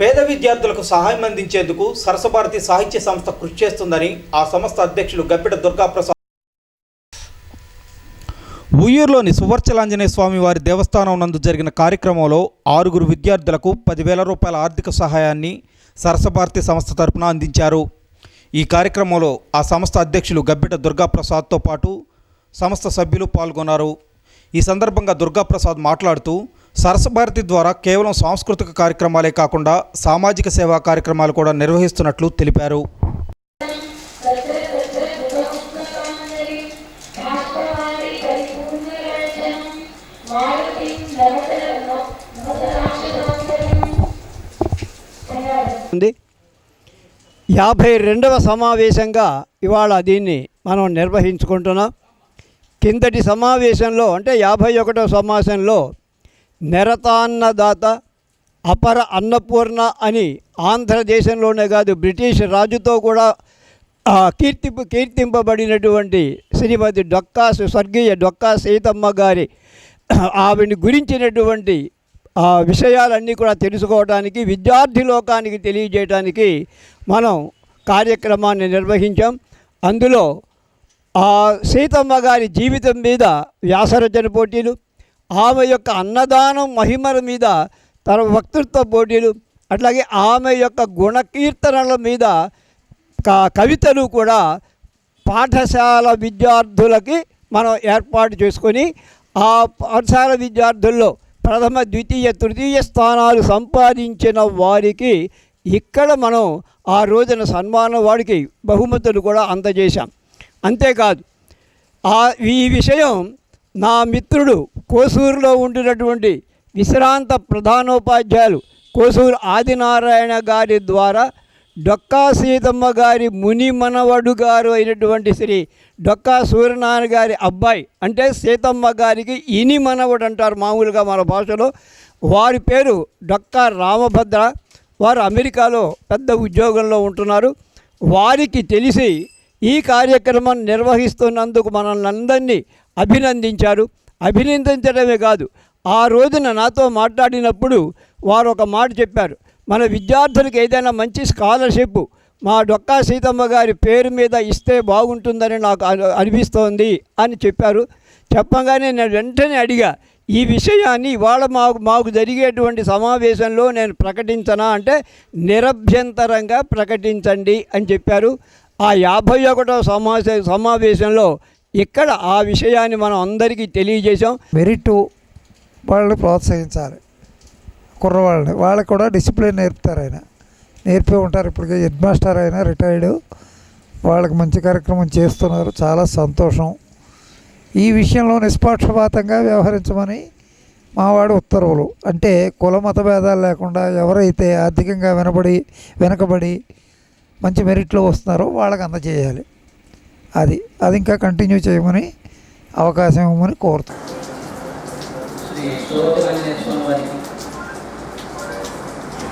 పేద విద్యార్థులకు సహాయం అందించేందుకు సరసభారతి సాహిత్య సంస్థ కృషి చేస్తుందని ఆ సంస్థ అధ్యక్షులు గప్పిట దుర్గాప్రసాద్. ఉయ్యూరులోని సువర్చలాంజనేయ స్వామి వారి దేవస్థానం నందు జరిగిన కార్యక్రమంలో ఆరుగురు విద్యార్థులకు పదివేల రూపాయల ఆర్థిక సహాయాన్ని సరసభారతి సంస్థ తరపున అందించారు. ఈ కార్యక్రమంలో ఆ సంస్థ అధ్యక్షులు గబ్బిట దుర్గాప్రసాద్తో పాటు సంస్థ సభ్యులు పాల్గొన్నారు. ఈ సందర్భంగా దుర్గాప్రసాద్ మాట్లాడుతూ సరసభారతి ద్వారా కేవలం సాంస్కృతిక కార్యక్రమాలే కాకుండా సామాజిక సేవా కార్యక్రమాలు కూడా నిర్వహిస్తున్నట్లు తెలిపారు. ఉంది. యాభై రెండవ సమావేశంగా ఇవాళ దీన్ని మనం నిర్వహించుకుంటున్నాం. కిందటి సమావేశంలో అంటే యాభై ఒకటవ సమావేశంలో నెరతాన్నదాత అపర అన్నపూర్ణ అని ఆంధ్రదేశంలోనే కాదు బ్రిటిష్ రాజుతో కూడా కీర్తింపు కీర్తింపబడినటువంటి శ్రీమతి డొక్కా స్వర్గీయ డొక్కా సీతమ్మ గారి ఆవిడ గురించినటువంటి ఆ విషయాలన్నీ కూడా తెలుసుకోవడానికి విద్యార్థి లోకానికి తెలియజేయడానికి మనం కార్యక్రమాన్ని నిర్వహించాం. అందులో ఆ సీతమ్మ గారి జీవితం మీద వ్యాసరచన పోటీలు ఆమె యొక్క అన్నదానం మహిమల మీద తన వక్తృత్వ పోటీలు అట్లాగే ఆమె యొక్క గుణకీర్తనల మీద కవితలు కూడా పాఠశాల విద్యార్థులకి మనం ఏర్పాటు చేసుకొని ఆ పాఠశాల విద్యార్థుల్లో ప్రథమ ద్వితీయ తృతీయ స్థానాలు సంపాదించిన వారికి ఇక్కడ మనం ఆ రోజున సన్మానం వాడికి బహుమతులు కూడా అందజేశాం. అంతేకాదు ఆ ఈ విషయం నా మిత్రుడు కోసూరులో ఉండినటువంటి విశ్రాంత ప్రధానోపాధ్యాయులు కోసూరు ఆదినారాయణ గారి ద్వారా డొక్కా సీతమ్మ గారి ముని మనవడు గారు అయినటువంటి శ్రీ డొక్కా సూర్యనారాయణ గారి అబ్బాయి అంటే సీతమ్మ గారికి ఇని మనవడు అంటారు మామూలుగా మన భాషలో. వారి పేరు డొక్కా రామభద్ర. వారు అమెరికాలో పెద్ద ఉద్యోగంలో ఉంటున్నారు. వారికి తెలిసి ఈ కార్యక్రమం నిర్వహిస్తున్నందుకు మనల్ని అందరినీ అభినందించారు. అభినందించడమే కాదు ఆ రోజున నాతో మాట్లాడినప్పుడు వారు ఒక మాట చెప్పారు. మన విద్యార్థులకు ఏదైనా మంచి స్కాలర్షిప్ మా డొక్కా సీతమ్మ గారి పేరు మీద ఇస్తే బాగుంటుందని నాకు అనిపిస్తోంది అని చెప్పారు. చెప్పగానే నేను వెంటనే అడిగా ఈ విషయాన్ని ఇవాళ మాకు మాకు జరిగేటువంటి సమావేశంలో నేను ప్రకటించనా? అంటే నిరభ్యంతరంగా ప్రకటించండి అని చెప్పారు. ఆ యాభై ఒకటో సమావేశ సమావేశంలో ఇక్కడ ఆ విషయాన్ని మనం అందరికీ తెలియజేశాం. మెరిట్ వాళ్ళని ప్రోత్సహించాలి. కుర్రవాళ్ళని వాళ్ళకి కూడా డిసిప్లిన్ నేర్పుతారు ఆయన. నేర్పి ఉంటారు ఇప్పటికే. హెడ్ మాస్టర్ అయినా రిటైర్డ్ వాళ్ళకి మంచి కార్యక్రమం చేస్తున్నారు. చాలా సంతోషం. ఈ విషయంలో నిష్పక్షపాతంగా వ్యవహరించమని మావాడు ఉత్తర్వులు. అంటే కుల మత భేదాలు లేకుండా ఎవరైతే ఆర్థికంగా వెనబడి వెనకబడి మంచి మెరిట్లో వస్తున్నారో వాళ్ళకి అందజేయాలి. అది అది ఇంకా కంటిన్యూ చేయమని అవకాశం ఇవ్వమని కోరుతాం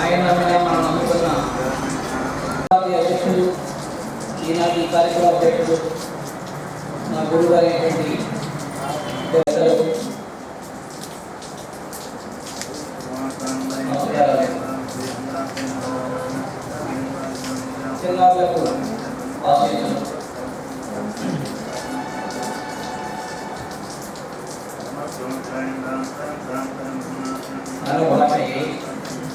ఆయన మనం నమ్ముకున్న అధ్యక్షుడు ఈనాటి కార్యక్రమ అధ్యక్షుడు నా గురువు గారు ಅನುಗುಣಮಯೇ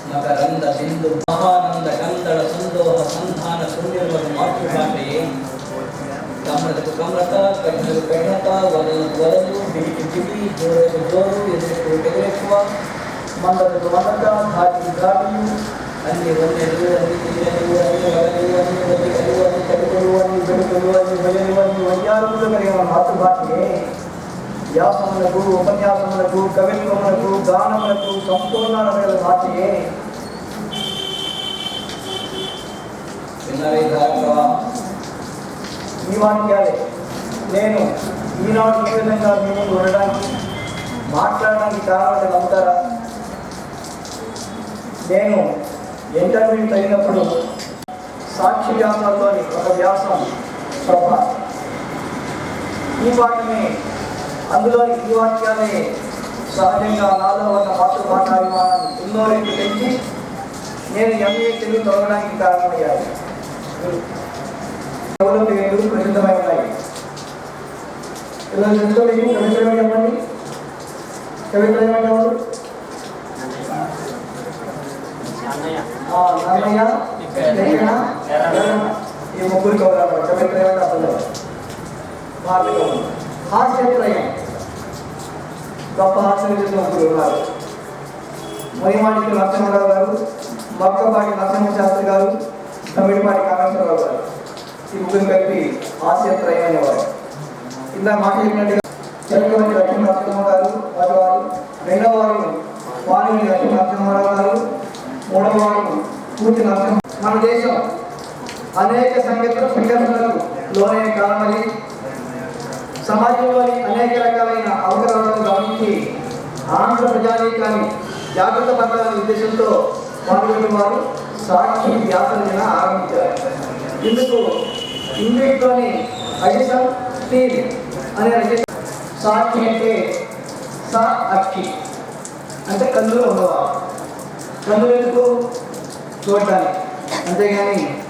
ಮಕರಂದ ಸಿಂಧು ಮಹಾನಂದ ಗಂಧಳ ಸಂದೋಹ ಸಂಧಾನ ಶೂನ್ಯರ್ವ ಮಾತೃಭಾಷೆಯೇ ಕಮೃತ ಕಮೃತ ಕಣ್ಣು ಕಣ್ಣತ ಒಲದು ಒಲದು ಬಿಗಿ ಬಿಗಿ ಜೋರದು ಜೋರು ಎದುರಿಟ್ಟು ಬೆದರಿಸುವ ಮಂದದು ಮಂದ ಧಾಟಿ ಧಾಟಿಯು ಅಲ್ಲಿ ಒಂದೆರಡು ಅಲ್ಲಿ ತಿಳಿಯಲು ಅಲ್ಲಿ ಒಲಲು ಅಲ್ಲಿ ಒಲ್ಲಿ ಕಲಿಯುವ ಅಲ್ಲಿ ಕಲಿಕೊಳ್ಳುವ ಅಲ್ಲಿ ಬೆಳಕಲು ಅಲ್ಲಿ ಬಯಲುವ ಅಲ್ಲಿ ವೈಯಾರುವುದು ಕರೆಯುವ ಮಾತೃಭಾಷೆಯೇ వ్యాసములకు ఉపన్యాసములకు కవిత్వములకు గానములకు సంపూర్ణ భాషయే విన్నారే ధారణ ఈ వాక్యాలే. నేను ఈనాడు ఈ విధంగా మీ ముందు ఉండడానికి మాట్లాడడానికి కారణం నమ్ముతారా నేను ఇంటర్వ్యూ తగినప్పుడు సాక్షి వ్యాసంలోని ఒక వ్యాసం ప్రభ. ఈ వాటిని అందులో ఈ వాక్యాన్ని సహజంగా నాలో ఉన్న మాతృభాషాభిమానాన్ని ఎన్నో రెట్లు పెంచి నేను ఎంఏ తెలుగు చదవడానికి కారణమయ్యాను. ఎవరు ప్రసిద్ధమై ఉన్నాయి. ఇలా ఎంతో మీకు కవిత్రమే చెప్పండి కవిత్రమే ఎవరు నన్నయ్య? ఈ ముగ్గురు కవులు అన్నారు అసలు భారత కవులు హాస్యత్రయం గొప్ప హాస్యం చేసిన ఉన్నారు మొయ్యమాటికి నరసింహరావు గారు మొక్కపాటి నరసింహ శాస్త్రి గారు తమిడిపాటి కామేశ్వరరావు గారు. ఈ ముగ్గురు కలిపి హాస్యత్రయం అనేవారు ఇలా మాట చెప్పినట్టుగా చెరుకమంది లక్ష్మీ నరసింహ గారు వారి వారు రెండవ వారు వాణి లక్ష్మీ నరసింహారావు గారు మూడవ వారు పూర్తి నరసింహ మన దేశం అనేక సంగీత సంఘటనలకు లోనైన ఉద్దేశంతో పాల్గొన్న వారు సాక్షి వ్యాసన ఆరంభించారు. ఇందుకు ఇంగ్లీష్లోని అడిసన్ స్టీల్ అనే రచన సాక్షి అంటే సా అక్షి. అంటే కందులు ఉన్నవారు. కందులు ఎందుకు చూడటానికి? అంతేగాని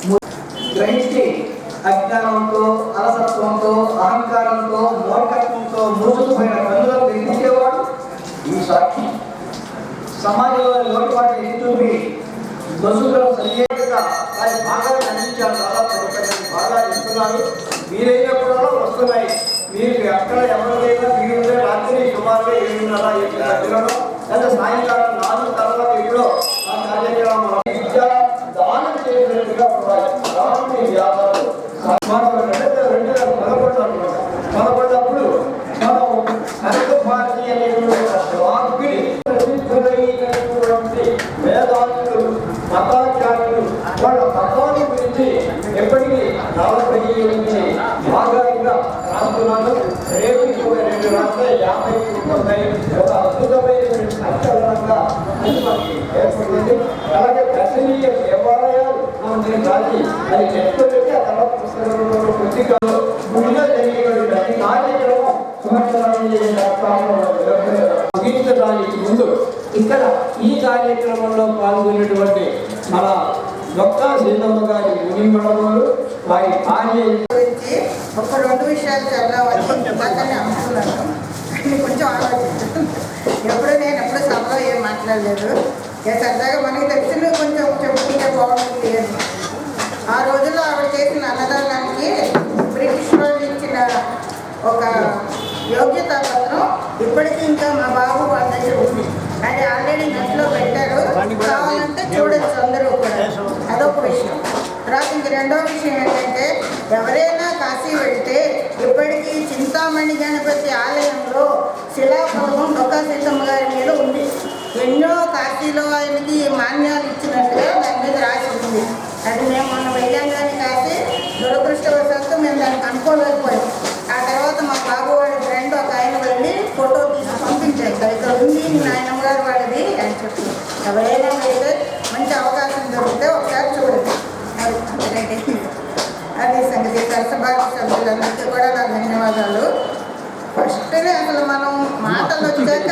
గ్రహించి అజ్ఞానంతో అలసత్వంతో అహంకారంతో మూర్ఖత్వంతో మూసుకుపోయిన కన్నులను గ్రహించేవాడు ఈ సాక్షి. సమాజంలో లోటుపాటు ఎత్తి చూపి దోషులను సరిగ్గా వారి భాగాన్ని అందించారు దాదాపు బాగా ఇస్తున్నారు మీరైనా కూడా వస్తున్నాయి. మీరు ఎక్కడ ఎవరు లేదా మీరు రాత్రి సుమారు ఏడున్నర ఎనిమిది గంటలలో లేదా సాయంకాలం నాలుగు తర్వాత ఎప్పుడో ఆ కార్యక్రమం విద్య దానం చేసినట్టుగా ఉండాలి దానం వ్యాపారం యాభై ఉన్నాయి ఒక అద్భుతమైనటువంటి సంచలనంగా అది మనకి ఏర్పడుతుంది అలాగే దర్శనీయ దేవాలయాలు మనం రాసి అది చెప్పుకోలేక ఆ తర్వాత పుస్తకంలో పుస్తకాలు గుడిలో జరిగేటువంటి అన్ని కార్యక్రమం ముగించడానికి ముందు ఇక్కడ ఈ కార్యక్రమంలో పాల్గొన్నటువంటి మన డొక్కా సీతమ్మ గారి మునిమడములు వారి భార్య గురించి ఒక రెండు విషయాలు ఇందాకనే అనుకున్నాను కానీ కొంచెం ఆలోచించాను ఎప్పుడు నేను ఎప్పుడు సభలో ఏం మాట్లాడలేదు. సరదాగా మనకి తెలిసిన కొంచెం చెప్పుకుంటే బాగుంటుంది అని. ఆ రోజుల్లో ఆవిడ చేసిన అన్నదానానికి బ్రిటిష్ వాళ్ళు ఇచ్చిన ఒక యోగ్యతా పత్రం ఇప్పటికీ ఇంకా మా బాబు వాళ్ళ దగ్గర ఉంది. అది ఆల్రెడీ నెట్లో పెట్టారు. కావాలంటే చూడొచ్చు అందరూ కూడా. అదొక విషయం. తర్వాత ఇంక రెండో విషయం ఏంటంటే ఎవరైనా కాశీ వెళ్తే చింతామణి గణపతి ఆలయంలో శిలాపూర్వం దొక్కసీతమ్మ గారి మీద ఉంది. ఎన్నో కాశీలో ఆయనకి మాన్యాలు ఇచ్చినట్టుగా దాని మీద రాసి ఉంది. అది మేము మొన్న వెళ్ళాం కానీ కాశీ దురదృష్టవశాత్తు మేము దానికి అనుకోలేకపోయాం ఆ తర్వాత మా బాబు వాడి ఫ్రెండ్ ఒక ఆయన వెళ్ళి ఫోటో తీసి పంపించారు. ఇక్కడ ఉంది నాయనమ్మ గారు వాడిది అని చెప్పి. ఎవరైనా వెళ్తే మంచి అవకాశం దొరికితే ఒకసారి చూడండి అది సంగతి. సరసభాగ నా ధన్యవాదాలు ఫస్ట్నే అసలు మనం మాటలు వచ్చాక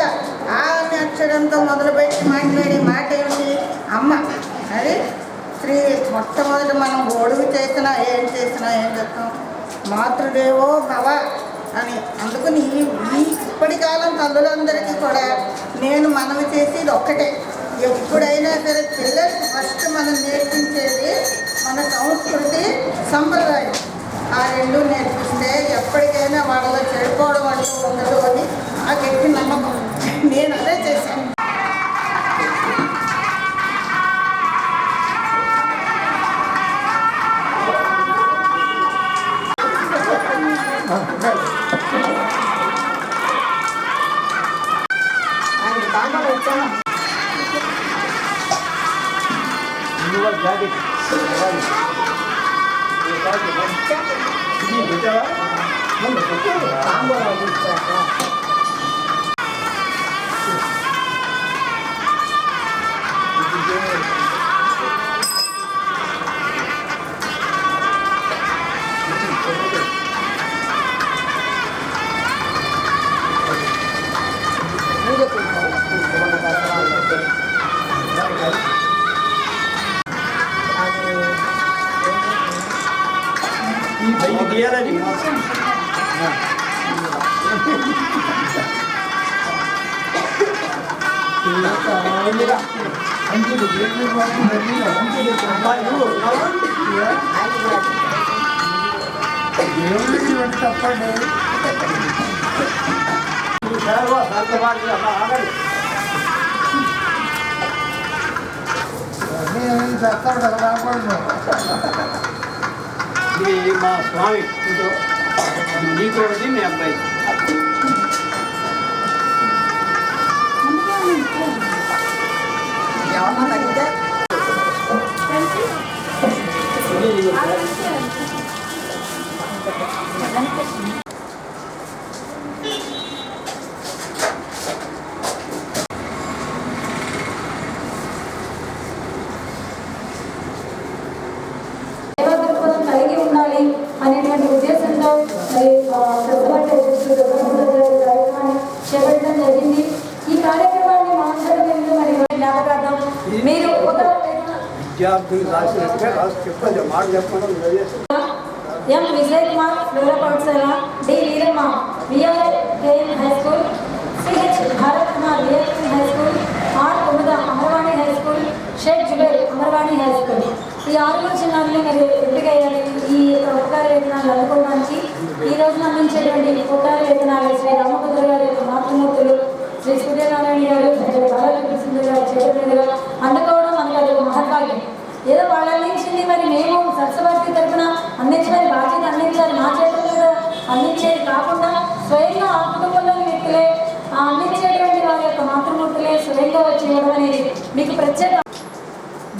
ఆ అనే అక్షరంతో మొదలుపెట్టి మాట్లాడే మాట ఏమిటి? అమ్మ. అది శ్రీ మొట్టమొదటి మనం గొడుగు చేసినా ఏం చేసినా ఏం చెప్తాం మాతృదేవో భవ అని. అందుకని ఈ ఇప్పటికాలం ఇప్పటి కాలం తల్లులందరికీ కూడా నేను మనవి చేసి ఇది ఒక్కటే. ఎప్పుడైనా సరే పిల్లలకి ఫస్ట్ మనం నేర్పించేది మన సంస్కృతి సంప్రదాయం. ఆ రెండు నేర్పిస్తే ఎప్పటికైనా వాళ్ళలో చెడిపోవడం అంటూ ఉండదు. 시작. 한번 하고 있잖아. తీయాలని దేవుడికి వెంట తప్పండి చేస్తాడు రాకూడదు. ఇది మా స్వామి నీకు ఒకటి మీ అబ్బాయి ఎవరన్నా తగ్గితే సేవా దృక్పథం కలిగి ఉండాలి అనేటువంటి ఉద్దేశంతో మరి ఆ, ప్రతిభట అధ్యక్షులు గౌరవ గారి కార్యక్రమాన్ని చేపట్టడం జరిగింది ఈ కార్యక్రమాన్ని మాట్లాడడం ఎందుకు మరి జ్ఞాపకార్థం మీరు ఒక విద్యార్థులు రాసినట్టుగా రాసి చెప్పండి మాట చెప్పడం ఎం విజయ్ కుమార్ ఫ్లోరా పాఠశాల D Veeramma VR KM high school. CH Bharat Kumar VSM high school. R Kumuda Amarvani high school. Sheikh Zubair Amarvani high school. ఈ ఆరుగురు చిన్నారులు మీరు ఎంపికయ్యాలి ఈ ఉపకార వేతనాలు అందుకోవడానికి. ఈ రోజున అందించేటువంటి ఉపకార వేతనాలు శ్రీ రామభద్ర గారి యొక్క మాతృమూర్తులు శ్రీ సూర్యనారాయణ గారు శ్రీ బాలకృష్ణ గారి చేతుల మీదుగా అందుకోవడం మనకు అది ఒక మహత్వాగ్యం ఏదో వాళ్ళు అందించింది మరి మేము సరస్వతి తరఫున అందించమని బాధ్యత అందించాలి. మా చేతుల మీద అందించేది కాకుండా స్వయంగా ఆ కుటుంబంలోని వ్యక్తులే ఆ అందించేటువంటి వారి యొక్క మాతృమూర్తులే స్వయంగా వచ్చి ఇవ్వడం అనేది మీకు ప్రత్యేక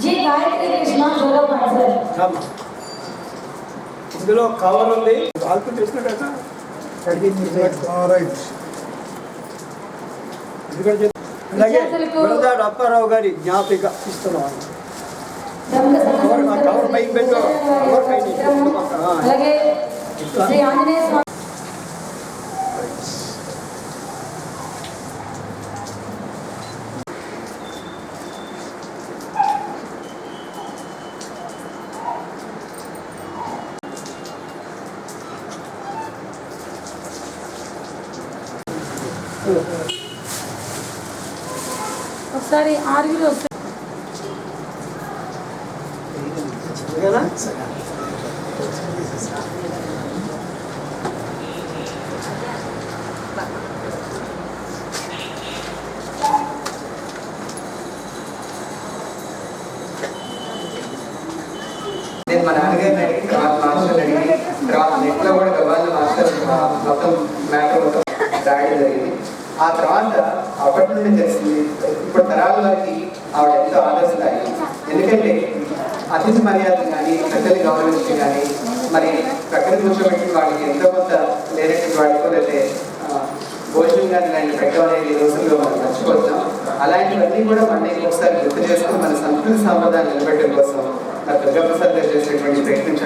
జి గాయత్రి కృష్ణ గౌరవ ఇందులో కవర్ ఉంది. వాళ్ళతో ఎందుకంటే అలాగే అప్పారావు గారి జ్ఞాపిక ఇస్తున్నాం అలాగే శ్రీ ఆంజనేయ స్వామి ఒకసారి ఆరుగురు వస్తారు ఓకేనా నేను మా నాన్నగారిని అడిగి తర్వాత మాస్టర్ని అడిగి తర్వాత నెట్లో కూడా గబాల్ మాస్టర్ మొత్తం మ్యాటర్ మొత్తం రాయడం జరిగింది. ఆ తర్వాత అప్పటి నుండి తెలిసింది ఇప్పుడు తరాల వారికి ఆవిడ ఎంతో ఆదర్శదాయి ఎందుకంటే అతిథి మర్యాదలు కానీ పెద్దలు గౌరవించి కానీ మరి ప్రకృతి కూర్చోబెట్టి వాళ్ళకి ఎంతో కొంత లేనటువంటి వాళ్ళకో లేకపోతే భోజనం కానీ ఇలాంటి పెట్టడం ఈ రోజుల్లో మనం మర్చిపోతున్నాం అలాంటివన్నీ కూడా మళ్ళీ ఒకసారి గుర్తు చేసుకుని మన సంస్కృతి సాంప్రదాయాలు నిలబెట్టడం కోసం నా దుర్గాప్రసాద్ గారు చేసినటువంటి ప్రయత్నం